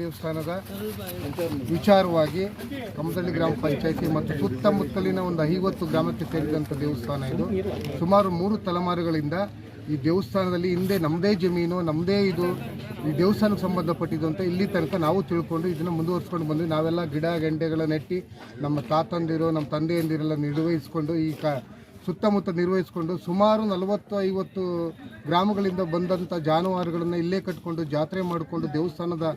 ದೇವಸ್ಥಾನದ ವಿಚಾರವಾಗಿ ಕಮದಳ್ಳಿ ಗ್ರಾಮ ಪಂಚಾಯಿತಿ ಮತ್ತು ಸುತ್ತಮುತ್ತಲಿನ ಒಂದು ಐವತ್ತು ಗ್ರಾಮಕ್ಕೆ ಸೇರಿದಂಥ ದೇವಸ್ಥಾನ ಇದು. ಸುಮಾರು ಮೂರು ತಲೆಮಾರುಗಳಿಂದ ಈ ದೇವಸ್ಥಾನದಲ್ಲಿ ಹಿಂದೆ ನಮ್ಮದೇ ಜಮೀನು ನಮ್ಮದೇ ಇದು, ಈ ದೇವಸ್ಥಾನಕ್ಕೆ ಸಂಬಂಧಪಟ್ಟಿದ್ದು ಅಂತ ಇಲ್ಲಿ ತನಕ ನಾವು ತಿಳ್ಕೊಂಡು ಇದನ್ನು ಮುಂದುವರ್ಸ್ಕೊಂಡು ಬಂದ್ವಿ. ನಾವೆಲ್ಲ ಗಿಡ ಗಂಟೆಗಳ ನೆಟ್ಟಿ ನಮ್ಮ ತಾತಂದಿರು, ನಮ್ಮ ತಂದೆಯಂದಿರೆಲ್ಲ ನಿರ್ವಹಿಸ್ಕೊಂಡು ಈ ಸುತ್ತಮುತ್ತ ನಿರ್ವಹಿಸಿಕೊಂಡು ಸುಮಾರು ನಲವತ್ತು, ಐವತ್ತು ಗ್ರಾಮಗಳಿಂದ ಬಂದಂಥ ಜಾನುವಾರುಗಳನ್ನು ಇಲ್ಲೇ ಕಟ್ಕೊಂಡು ಜಾತ್ರೆ ಮಾಡಿಕೊಂಡು ದೇವಸ್ಥಾನದ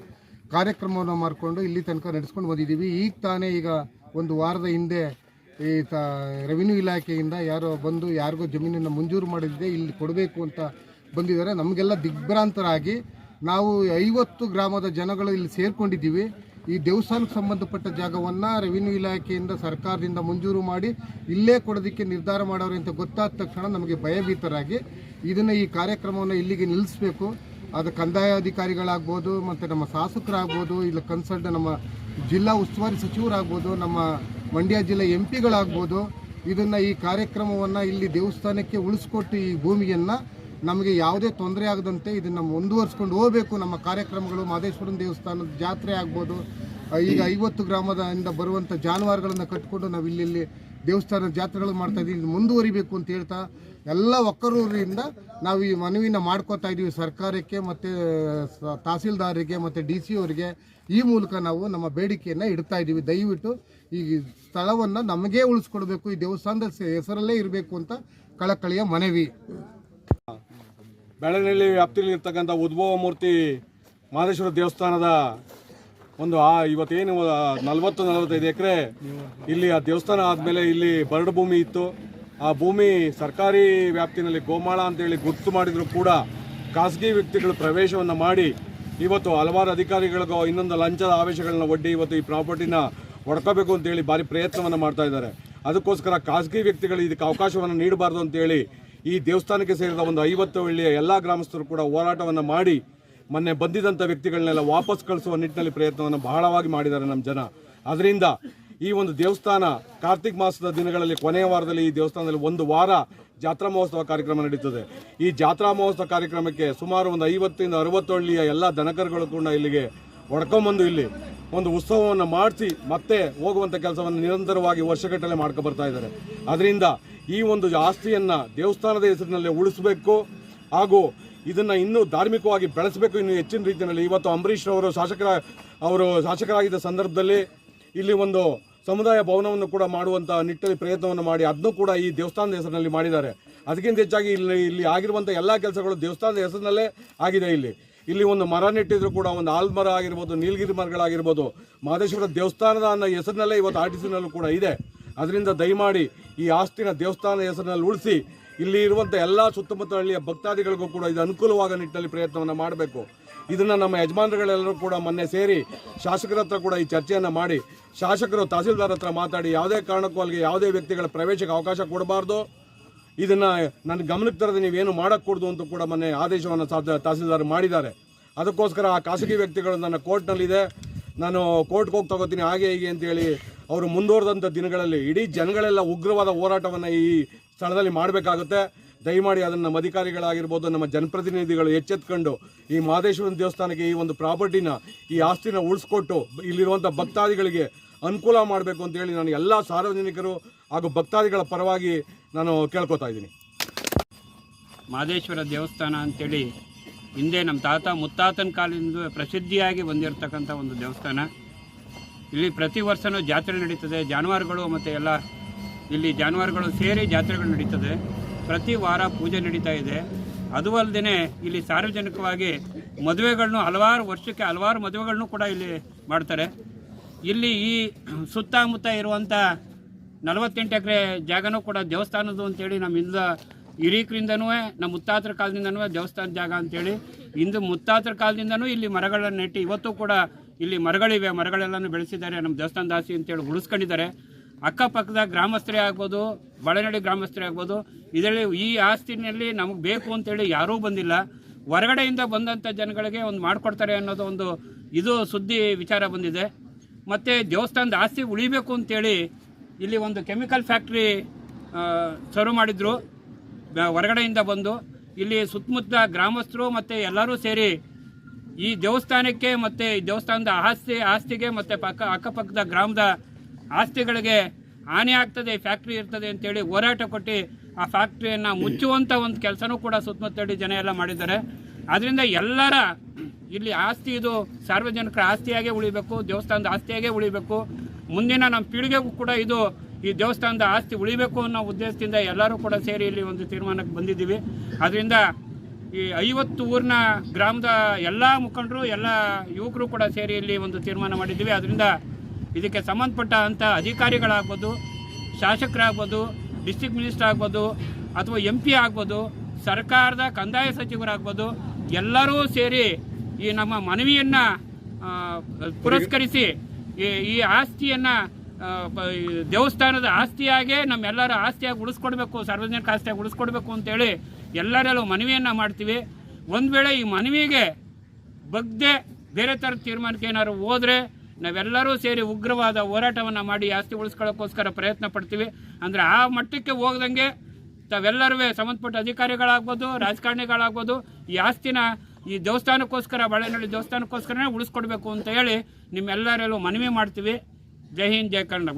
ಕಾರ್ಯಕ್ರಮವನ್ನು ಮಾಡಿಕೊಂಡು ಇಲ್ಲಿ ತನಕ ನಡೆಸ್ಕೊಂಡು ಬಂದಿದ್ದೀವಿ. ಈಗ ತಾನೇ ಈಗ ಒಂದು ವಾರದ ಹಿಂದೆ ಈ ತ ರೆವಿನ್ಯೂ ಇಲಾಖೆಯಿಂದ ಯಾರೋ ಬಂದು ಯಾರಿಗೋ ಜಮೀನನ್ನು ಮಂಜೂರು ಮಾಡಿದ್ದೆ, ಇಲ್ಲಿ ಕೊಡಬೇಕು ಅಂತ ಬಂದಿದ್ದಾರೆ. ನಮಗೆಲ್ಲ ದಿಗ್ಭ್ರಾಂತರಾಗಿ ನಾವು ಐವತ್ತು ಗ್ರಾಮದ ಜನಗಳು ಇಲ್ಲಿ ಸೇರಿಕೊಂಡಿದ್ದೀವಿ. ಈ ದೇವಸ್ಥಾನಕ್ಕೆ ಸಂಬಂಧಪಟ್ಟ ಜಾಗವನ್ನು ರೆವಿನ್ಯೂ ಇಲಾಖೆಯಿಂದ ಸರ್ಕಾರದಿಂದ ಮಂಜೂರು ಮಾಡಿ ಇಲ್ಲೇ ಕೊಡೋದಕ್ಕೆ ನಿರ್ಧಾರ ಮಾಡೋರು ಅಂತ ಗೊತ್ತಾದ ತಕ್ಷಣ ನಮಗೆ ಭಯಭೀತರಾಗಿ ಇದನ್ನು ಈ ಕಾರ್ಯಕ್ರಮವನ್ನು ಇಲ್ಲಿಗೆ ನಿಲ್ಲಿಸಬೇಕು. ಅದು ಕಂದಾಯ ಅಧಿಕಾರಿಗಳಾಗ್ಬೋದು ಮತ್ತು ನಮ್ಮ ಶಾಸಕರಾಗ್ಬೋದು, ಇಲ್ಲ ಕನ್ಸಲ್ಟ್ ನಮ್ಮ ಜಿಲ್ಲಾ ಉಸ್ತುವಾರಿ ಸಚಿವರಾಗ್ಬೋದು, ನಮ್ಮ ಮಂಡ್ಯ ಜಿಲ್ಲೆ ಎಂ ಪಿಗಳಾಗ್ಬೋದು ಇದನ್ನು ಈ ಕಾರ್ಯಕ್ರಮವನ್ನು ಇಲ್ಲಿ ದೇವಸ್ಥಾನಕ್ಕೆ ಉಳಿಸ್ಕೊಟ್ಟು ಈ ಭೂಮಿಯನ್ನು ನಮಗೆ ಯಾವುದೇ ತೊಂದರೆ ಆಗದಂತೆ ಇದನ್ನು ಮುಂದುವರಿಸ್ಕೊಂಡು ಹೋಗಬೇಕು. ನಮ್ಮ ಕಾರ್ಯಕ್ರಮಗಳು ಮಾದೇಶ್ವರನ ದೇವಸ್ಥಾನದ ಜಾತ್ರೆ ಆಗ್ಬೋದು. ಈಗ ಐವತ್ತು ಗ್ರಾಮದಿಂದ ಬರುವಂಥ ಜಾನುವಾರುಗಳನ್ನು ಕಟ್ಕೊಂಡು ನಾವು ಇಲ್ಲಿ ಇಲ್ಲಿ ದೇವಸ್ಥಾನದ ಜಾತ್ರೆಗಳು ಮಾಡ್ತಾ ಇದ್ದೀವಿ ಇದು ಮುಂದುವರಿಬೇಕು ಅಂತ ಹೇಳ್ತಾ ಎಲ್ಲ ಒಕ್ಕರೂರಿಂದ ನಾವು ಈ ಮನವಿನ ಮಾಡ್ಕೋತಾ ಇದ್ದೀವಿ ಸರ್ಕಾರಕ್ಕೆ ಮತ್ತು ತಹಸೀಲ್ದಾರಿಗೆ ಮತ್ತು ಡಿ ಸಿ ಅವರಿಗೆ. ಈ ಮೂಲಕ ನಾವು ನಮ್ಮ ಬೇಡಿಕೆಯನ್ನು ಇಡ್ತಾ ಇದ್ದೀವಿ ದಯವಿಟ್ಟು ಈ ಸ್ಥಳವನ್ನು ನಮಗೇ ಉಳಿಸ್ಕೊಡ್ಬೇಕು, ಈ ದೇವಸ್ಥಾನದ ಹೆಸ- ಹೆಸರಲ್ಲೇ ಇರಬೇಕು ಅಂತ ಕಳಕಳಿಯ ಮನವಿ. ಬೆಳಗಿನಲ್ಲಿ ವ್ಯಾಪ್ತಿಯಲ್ಲಿ ಇರ್ತಕ್ಕಂಥ ಉದ್ಭವ ಮೂರ್ತಿ ಮಹದೇಶ್ವರ ದೇವಸ್ಥಾನದ ಒಂದು, ಆ, ಇವತ್ತೇನು ನಲವತ್ತು, ನಲವತ್ತೈದು ಎಕರೆ ಇಲ್ಲಿ ಆ ದೇವಸ್ಥಾನ ಆದಮೇಲೆ ಇಲ್ಲಿ ಬರಡು ಭೂಮಿ ಇತ್ತು. ಆ ಭೂಮಿ ಸರ್ಕಾರಿ ವ್ಯಾಪ್ತಿನಲ್ಲಿ ಗೋಮಾಳ ಅಂತೇಳಿ ಗುರುತು ಮಾಡಿದ್ರು ಕೂಡ ಖಾಸಗಿ ವ್ಯಕ್ತಿಗಳು ಪ್ರವೇಶವನ್ನು ಮಾಡಿ ಇವತ್ತು ಹಲವಾರು ಅಧಿಕಾರಿಗಳಿಗೂ ಇನ್ನೊಂದು ಲಂಚದ ಆವೇಶಗಳನ್ನ ಒಡ್ಡಿ ಇವತ್ತು ಈ ಪ್ರಾಪರ್ಟಿನ ಹೊಡ್ಕೋಬೇಕು ಅಂತೇಳಿ ಭಾರಿ ಪ್ರಯತ್ನವನ್ನು ಮಾಡ್ತಾ ಇದ್ದಾರೆ. ಅದಕ್ಕೋಸ್ಕರ ಖಾಸಗಿ ವ್ಯಕ್ತಿಗಳು ಇದಕ್ಕೆ ಅವಕಾಶವನ್ನು ನೀಡಬಾರ್ದು ಅಂತೇಳಿ ಈ ದೇವಸ್ಥಾನಕ್ಕೆ ಸೇರಿದ ಒಂದು ಐವತ್ತು ಹಳ್ಳಿಯ ಎಲ್ಲ ಗ್ರಾಮಸ್ಥರು ಕೂಡ ಹೋರಾಟವನ್ನು ಮಾಡಿ ಮೊನ್ನೆ ಬಂದಿದ್ದಂಥ ವ್ಯಕ್ತಿಗಳನ್ನೆಲ್ಲ ವಾಪಸ್ ಕಳಿಸುವ ನಿಟ್ಟಿನಲ್ಲಿ ಪ್ರಯತ್ನವನ್ನು ಬಹಳವಾಗಿ ಮಾಡಿದ್ದಾರೆ ನಮ್ಮ ಜನ. ಅದರಿಂದ ಈ ಒಂದು ದೇವಸ್ಥಾನ ಕಾರ್ತಿಕ್ ಮಾಸದ ದಿನಗಳಲ್ಲಿ ಕೊನೆಯ ವಾರದಲ್ಲಿ ಈ ದೇವಸ್ಥಾನದಲ್ಲಿ ಒಂದು ವಾರ ಜಾತ್ರಾ ಮಹೋತ್ಸವ ಕಾರ್ಯಕ್ರಮ ನಡೀತದೆ. ಈ ಜಾತ್ರಾ ಮಹೋತ್ಸವ ಕಾರ್ಯಕ್ರಮಕ್ಕೆ ಸುಮಾರು ಒಂದು ಐವತ್ತರಿಂದ ಅರವತ್ತು ಹಳ್ಳಿಯ ಎಲ್ಲ ದನಕರುಗಳು ಕೂಡ ಇಲ್ಲಿಗೆ ಒಡ್ಕೊಂಬಂದು ಇಲ್ಲಿ ಒಂದು ಉತ್ಸವವನ್ನು ಮಾಡಿಸಿ ಮತ್ತೆ ಹೋಗುವಂಥ ಕೆಲಸವನ್ನು ನಿರಂತರವಾಗಿ ವರ್ಷಗಟ್ಟಲೆ ಮಾಡ್ಕೊ ಬರ್ತಾ ಇದ್ದಾರೆ. ಅದರಿಂದ ಈ ಒಂದು ಆಸ್ತಿಯನ್ನು ದೇವಸ್ಥಾನದ ಹೆಸರಿನಲ್ಲಿ ಉಳಿಸಬೇಕು ಹಾಗೂ ಇದನ್ನ ಇನ್ನೂ ಧಾರ್ಮಿಕವಾಗಿ ಬೆಳೆಸಬೇಕು ಇನ್ನು ಹೆಚ್ಚಿನ ರೀತಿಯಲ್ಲಿ. ಇವತ್ತು ಅಂಬರೀಷ್ ಅವರು ಶಾಸಕರ, ಅವರು ಶಾಸಕರಾಗಿದ್ದ ಸಂದರ್ಭದಲ್ಲಿ ಇಲ್ಲಿ ಒಂದು ಸಮುದಾಯ ಭವನವನ್ನು ಕೂಡ ಮಾಡುವಂಥ ನಿಟ್ಟಲ್ಲಿ ಪ್ರಯತ್ನವನ್ನು ಮಾಡಿ ಅದನ್ನು ಕೂಡ ಈ ದೇವಸ್ಥಾನದ ಹೆಸರಿನಲ್ಲಿ ಮಾಡಿದ್ದಾರೆ. ಅದಕ್ಕಿಂತ ಹೆಚ್ಚಾಗಿ ಇಲ್ಲಿ ಇಲ್ಲಿ ಆಗಿರುವಂಥ ಎಲ್ಲ ಕೆಲಸಗಳು ದೇವಸ್ಥಾನದ ಹೆಸರಿನಲ್ಲೇ ಆಗಿದೆ ಇಲ್ಲಿ. ಇಲ್ಲಿ ಒಂದು ಮರ ನೆಟ್ಟಿದ್ರು ಕೂಡ, ಒಂದು ಆಲ್ಮರ ಆಗಿರ್ಬೋದು, ನೀಲಗಿರಿ ಮರಗಳಾಗಿರ್ಬೋದು ಮಹದೇಶ್ವರ ದೇವಸ್ಥಾನದ ಅನ್ನೋ ಹೆಸರಿನಲ್ಲೇ ಇವತ್ತು ಆರ್ ಕೂಡ ಇದೆ. ಅದರಿಂದ ದಯಮಾಡಿ ಈ ಆಸ್ತಿನ ದೇವಸ್ಥಾನದ ಹೆಸರಿನಲ್ಲಿ ಉಳಿಸಿ ಇಲ್ಲಿ ಇರುವಂಥ ಎಲ್ಲ ಸುತ್ತಮುತ್ತ ಹಳ್ಳಿಯ ಭಕ್ತಾದಿಗಳಿಗೂ ಕೂಡ ಇದು ಅನುಕೂಲವಾಗ ನಿಟ್ಟಲ್ಲಿ ಪ್ರಯತ್ನವನ್ನು ಮಾಡಬೇಕು. ಇದನ್ನು ನಮ್ಮ ಯಜಮಾನರುಗಳೆಲ್ಲರೂ ಕೂಡ ಮೊನ್ನೆ ಸೇರಿ ಶಾಸಕರ ಹತ್ರ ಕೂಡ ಈ ಚರ್ಚೆಯನ್ನು ಮಾಡಿ, ಶಾಸಕರು ತಹಸೀಲ್ದಾರ್ ಹತ್ರ ಮಾತಾಡಿ ಯಾವುದೇ ಕಾರಣಕ್ಕೂ ಅಲ್ಲಿಗೆ ಯಾವುದೇ ವ್ಯಕ್ತಿಗಳ ಪ್ರವೇಶಕ್ಕೆ ಅವಕಾಶ ಕೊಡಬಾರ್ದು. ಇದನ್ನ ನನ್ನ ಗಮನಕ್ಕೆ ತರದೆ ನೀವೇನು ಮಾಡக்கூಡ್ದು ಅಂತ ಕೂಡ ಮೊನ್ನೆ ಆದೇಶವನ್ನು ತಹಸೀಲ್ದಾರ್ ಮಾಡಿದ್ದಾರೆ. ಅದಕ್ಕೋಸ್ಕರ ಆ ಖಾಸಗಿ ವ್ಯಕ್ತಿಗಳು ನನ್ನ ಕೋರ್ಟ್ನಲ್ಲಿದೆ ನಾನು ಕೋರ್ಟ್ಗೆ ಹೋಗಿ ತಗೋತೀನಿ, ಹಾಗೆ ಹೀಗೆ ಅಂತೇಳಿ ಅವರು ಮುಂದುವರೆದಂಥ ದಿನಗಳಲ್ಲಿ ಇಡೀ ಜನಗಳೆಲ್ಲ ಉಗ್ರವಾದ ಹೋರಾಟವನ್ನು ಈ ಸ್ಥಳದಲ್ಲಿ ಮಾಡಬೇಕಾಗುತ್ತೆ. ದಯಮಾಡಿ ಅದನ್ನು ನಮ್ಮ ಅಧಿಕಾರಿಗಳಾಗಿರ್ಬೋದು, ನಮ್ಮ ಜನಪ್ರತಿನಿಧಿಗಳು ಎಚ್ಚೆತ್ಕೊಂಡು ಈ ಮಹದೇಶ್ವರನ ದೇವಸ್ಥಾನಕ್ಕೆ ಈ ಒಂದು ಪ್ರಾಪರ್ಟಿನ, ಈ ಆಸ್ತಿನ ಉಳಿಸ್ಕೊಟ್ಟು ಇಲ್ಲಿರುವಂಥ ಭಕ್ತಾದಿಗಳಿಗೆ ಅನುಕೂಲ ಮಾಡಬೇಕು ಅಂತೇಳಿ ನಾನು ಎಲ್ಲ ಸಾರ್ವಜನಿಕರು ಹಾಗೂ ಭಕ್ತಾದಿಗಳ ಪರವಾಗಿ ನಾನು ಕೇಳ್ಕೊತಾ ಇದ್ದೀನಿ. ಮಹದೇಶ್ವರ ದೇವಸ್ಥಾನ ಅಂತೇಳಿ ಹಿಂದೆ ನಮ್ಮ ತಾತ ಮುತ್ತಾತನ ಕಾಲದಿಂದ ಪ್ರಸಿದ್ಧಿಯಾಗಿ ಬಂದಿರತಕ್ಕಂಥ ಒಂದು ದೇವಸ್ಥಾನ. ಇಲ್ಲಿ ಪ್ರತಿ ವರ್ಷವೂ ಜಾತ್ರೆ ನಡೀತದೆ, ಜಾನುವಾರುಗಳು ಮತ್ತು ಎಲ್ಲ ಇಲ್ಲಿ ಜಾನುವಾರುಗಳು ಸೇರಿ ಜಾತ್ರೆಗಳು ನಡೀತದೆ. ಪ್ರತಿ ವಾರ ಪೂಜೆ ನಡೀತಾ ಇದೆ. ಅದು ಅಲ್ಲದೆ ಇಲ್ಲಿ ಸಾರ್ವಜನಿಕವಾಗಿ ಮದುವೆಗಳನ್ನು ಹಲವಾರು ವರ್ಷಕ್ಕೆ ಹಲವಾರು ಮದುವೆಗಳನ್ನು ಕೂಡ ಇಲ್ಲಿ ಮಾಡ್ತಾರೆ. ಇಲ್ಲಿ ಈ ಸುತ್ತಮುತ್ತ ಇರುವಂಥ ನಲವತ್ತೆಂಟು ಎಕರೆ ಜಾಗನೂ ಕೂಡ ದೇವಸ್ಥಾನದ್ದು ಅಂತೇಳಿ ನಮ್ಮ ಹಿಂದ ಹಿರೀಕರಿಂದನೂ, ನಮ್ಮ ಮುತ್ತಾತ್ರ ಕಾಲದಿಂದನೂ ದೇವಸ್ಥಾನ ಜಾಗ ಅಂತೇಳಿ ಇಂದು ಮುತ್ತಾತ್ರ ಕಾಲದಿಂದನೂ ಇಲ್ಲಿ ಮರಗಳನ್ನು ನೆಟ್ಟು ಇವತ್ತು ಕೂಡ ಇಲ್ಲಿ ಮರಗಳಿವೆ. ಮರಗಳೆಲ್ಲನೂ ಬೆಳೆಸಿದ್ದಾರೆ. ನಮ್ಮ ದೇವಸ್ಥಾನ ದಾಸಿ ಅಂತೇಳಿ ಉಳಿಸ್ಕೊಂಡಿದ್ದಾರೆ. ಅಕ್ಕಪಕ್ಕದ ಗ್ರಾಮಸ್ಥರೇ ಆಗ್ಬೋದು ಬಳನಡಿ ಗ್ರಾಮಸ್ಥರೇ ಆಗ್ಬೋದು, ಇದರಲ್ಲಿ ಈ ಆಸ್ತಿನಲ್ಲಿ ನಮಗೆ ಬೇಕು ಅಂತೇಳಿ ಯಾರೂ ಬಂದಿಲ್ಲ. ಹೊರಗಡೆಯಿಂದ ಬಂದಂಥ ಜನಗಳಿಗೆ ಒಂದು ಮಾಡಿಕೊಡ್ತಾರೆ ಅನ್ನೋದು ಒಂದು ಇದು ಸುದ್ದಿ ವಿಚಾರ ಬಂದಿದೆ. ಮತ್ತು ದೇವಸ್ಥಾನದ ಆಸ್ತಿ ಉಳಿಬೇಕು ಅಂತೇಳಿ ಇಲ್ಲಿ ಒಂದು ಕೆಮಿಕಲ್ ಫ್ಯಾಕ್ಟ್ರಿ ಶುರು ಮಾಡಿದ್ರು. ಹೊರಗಡೆಯಿಂದ ಬಂದು ಇಲ್ಲಿ ಸುತ್ತಮುತ್ತ ಗ್ರಾಮಸ್ಥರು ಮತ್ತು ಎಲ್ಲರೂ ಸೇರಿ ಈ ದೇವಸ್ಥಾನಕ್ಕೆ ಮತ್ತು ದೇವಸ್ಥಾನದ ಆಸ್ತಿ, ಆಸ್ತಿಗೆ ಮತ್ತು ಪಕ್ಕ, ಅಕ್ಕಪಕ್ಕದ ಗ್ರಾಮದ ಆಸ್ತಿಗಳಿಗೆ ಹಾನಿ ಆಗ್ತದೆ, ಫ್ಯಾಕ್ಟ್ರಿ ಇರ್ತದೆ ಅಂತೇಳಿ ಹೋರಾಟ ಕೊಟ್ಟು ಆ ಫ್ಯಾಕ್ಟ್ರಿಯನ್ನು ಮುಚ್ಚುವಂಥ ಒಂದು ಕೆಲಸನೂ ಕೂಡ ಸುತ್ತಮುತ್ತಡಿ ಜನ ಎಲ್ಲ ಮಾಡಿದ್ದಾರೆ. ಅದರಿಂದ ಎಲ್ಲರ ಇಲ್ಲಿ ಆಸ್ತಿ ಇದು ಸಾರ್ವಜನಿಕರ ಆಸ್ತಿಯಾಗೇ ಉಳಿಬೇಕು, ದೇವಸ್ಥಾನದ ಆಸ್ತಿಯಾಗೇ ಉಳಿಬೇಕು. ಮುಂದಿನ ನಮ್ಮ ಪೀಳಿಗೆಗೂ ಕೂಡ ಇದು ಈ ದೇವಸ್ಥಾನದ ಆಸ್ತಿ ಉಳಿಬೇಕು ಅನ್ನೋ ಉದ್ದೇಶದಿಂದ ಎಲ್ಲರೂ ಕೂಡ ಸೇರಿ ಇಲ್ಲಿ ಒಂದು ತೀರ್ಮಾನಕ್ಕೆ ಬಂದಿದ್ದೀವಿ. ಅದರಿಂದ ಈ ಐವತ್ತು ಊರಿನ ಗ್ರಾಮದ ಎಲ್ಲ ಮುಖಂಡರು, ಎಲ್ಲ ಯುವಕರು ಕೂಡ ಸೇರಿ ಇಲ್ಲಿ ಒಂದು ತೀರ್ಮಾನ ಮಾಡಿದ್ದೀವಿ. ಅದರಿಂದ ಇದಕ್ಕೆ ಸಂಬಂಧಪಟ್ಟಂಥ ಅಧಿಕಾರಿಗಳಾಗ್ಬೋದು, ಶಾಸಕರಾಗ್ಬೋದು ಡಿಸ್ಟಿಕ್ ಮಿನಿಸ್ಟರ್ ಆಗ್ಬೋದು, ಅಥವಾ ಎಂ ಪಿ ಆಗ್ಬೋದು, ಸರ್ಕಾರದ ಕಂದಾಯ ಸಚಿವರಾಗ್ಬೋದು, ಎಲ್ಲರೂ ಸೇರಿ ಈ ನಮ್ಮ ಮನವಿಯನ್ನು ಪುರಸ್ಕರಿಸಿ ಈ ಆಸ್ತಿಯನ್ನು ದೇವಸ್ಥಾನದ ಆಸ್ತಿಯಾಗೆ ನಮ್ಮೆಲ್ಲರ ಆಸ್ತಿಯಾಗಿ ಉಳಿಸ್ಕೊಡ್ಬೇಕು, ಸಾರ್ವಜನಿಕ ಆಸ್ತಿಯಾಗಿ ಉಳಿಸ್ಕೊಡ್ಬೇಕು ಅಂತೇಳಿ ಎಲ್ಲರಲ್ಲೂ ಮನವಿಯನ್ನು ಮಾಡ್ತೀವಿ. ಒಂದು ವೇಳೆ ಈ ಮನವಿಗೆ ಬಗ್ದೆ ಬೇರೆ ಥರದ ತೀರ್ಮಾನಕ್ಕೆ ಏನಾದ್ರು ಹೋದರೆ ನಾವೆಲ್ಲರೂ ಸೇರಿ ಉಗ್ರವಾದ ಹೋರಾಟವನ್ನು ಮಾಡಿ ಆಸ್ತಿ ಉಳಿಸ್ಕೊಳ್ಳೋಕ್ಕೋಸ್ಕರ ಪ್ರಯತ್ನ ಪಡ್ತೀವಿ. ಅಂದರೆ ಆ ಮಟ್ಟಕ್ಕೆ ಹೋಗ್ದಂಗೆ ತಾವೆಲ್ಲರೂ ಸಂಬಂಧಪಟ್ಟ ಅಧಿಕಾರಿಗಳಾಗ್ಬೋದು, ರಾಜಕಾರಣಿಗಳಾಗ್ಬೋದು, ಈ ಆಸ್ತಿನ ಈ ದೇವಸ್ಥಾನಕ್ಕೋಸ್ಕರ ಬಾಳೆನಹಳ್ಳಿ ದೇವಸ್ಥಾನಕ್ಕೋಸ್ಕರನೇ ಉಳಿಸ್ಕೊಡ್ಬೇಕು ಅಂತ ಹೇಳಿ ನಿಮ್ಮೆಲ್ಲರಲ್ಲೂ ಮನವಿ ಮಾಡ್ತೀವಿ. ಜೈ ಹಿಂದ್, ಜೈ ಕನ್ನಡ